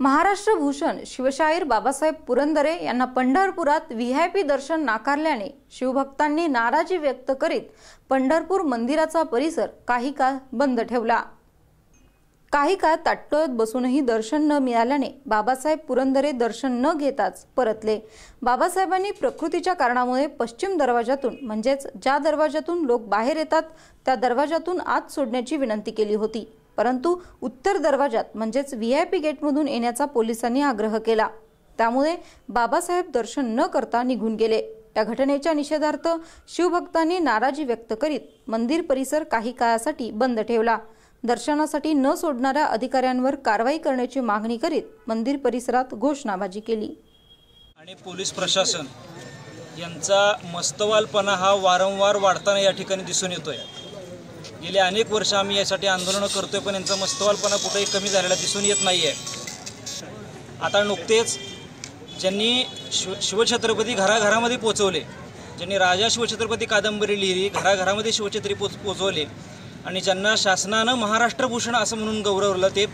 महाराष्ट्र भूषण शिवशाहीर बाबासाहेब पुरंदरे यांना पंढरपुरात V I P दर्शन नाकारल्याने शिवभक्तांनी नाराजी व्यक्त करीत पंढरपूर मंदिराचा परिसर काही काळ बंद ठेवला. काही काळ ताटकळत बसूनही दर्शन न मिळाल्याने बाबासाहेब पुरंदरे दर्शन न घेताच परतले. बाबासाहेबांनी प्रकृतीच्या कारणामुळे पश्चिम दरवाजातून म्हणजेच ज्या दरवाजातून लोक बाहेर येतात त्या दरवाजातून आत सोडण्याची विनंती केली होती. परंतु उत्तर दरवाजात म्हणजेच व्ही आय पी गेटमधून येण्याचा पोलिसांनी आग्रह केला. त्यामुळे बाबासाहेब दर्शन न करता निघून गेले. या घटनेच्या निषेधार्थ शिवभक्तांनी नाराजी व्यक्त करीत मंदिर परिसर काही काळासाठी बंद ठेवला. दर्शनासाठी न सोडणाऱ्या अधिकाऱ्यांवर कारवाई करण्याची मागणी करीत मंदिर परिसरात घोषणाबाजी केली. आणि पोलीस प्रशासन यांचा मस्तवालपणा हा वारंवार वाढताना या ठिकाणी दिसून येतोय. गेले अनेक वर्ष आम्ही यासाठी आंदोलनं करतोय पण यांचा मस्तवालपणा कुठेही कमी झालेला दिसून येत नाहीये. आता नुकतेच ज्यांनी शिव शिवछत्रपती घराघरामध्ये पोचवले ज्यांनी राजा शिवछत्रपती कादंबरी लिहिली घराघरामध्ये शिवछत्री पोच पोचवले आणि ज्यांना शासनानं महाराष्ट्रभूषण असं म्हणून गौरवलं ते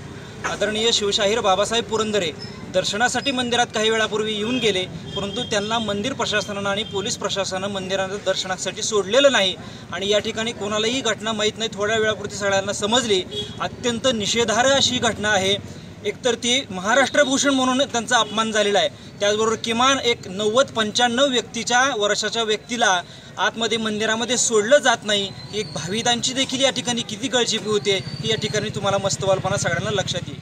आदरणीय शिवशाहीर बाबासाहेब पुरंदरे दर्शनासाठी मंदिरात काही वेळापूर्वी येऊन गेले परंतु त्यांना मंदिर प्रशासनानं आणि पोलीस प्रशासनानं मंदिरात दर्शनासाठी सोडलेलं नाही. आणि या ठिकाणी कोणालाही घटना माहीत नाही थोड्या वेळापुरती सगळ्यांना समजली. अत्यंत निषेधार्ह अशी घटना आहे. एकतर ती महाराष्ट्रभूषण म्हणून त्यांचा अपमान झालेला आहे. त्याचबरोबर किमान एक नव्वद पंच्याण्णव व्यक्तीच्या वर्षाच्या व्यक्तीला आतमध्ये मंदिरामध्ये सोडलं जात नाही. एक भाविकांची देखील या ठिकाणी किती गळचिपी होते ही या ठिकाणी तुम्हाला मस्तवालपणा सगळ्यांना लक्षात येईल.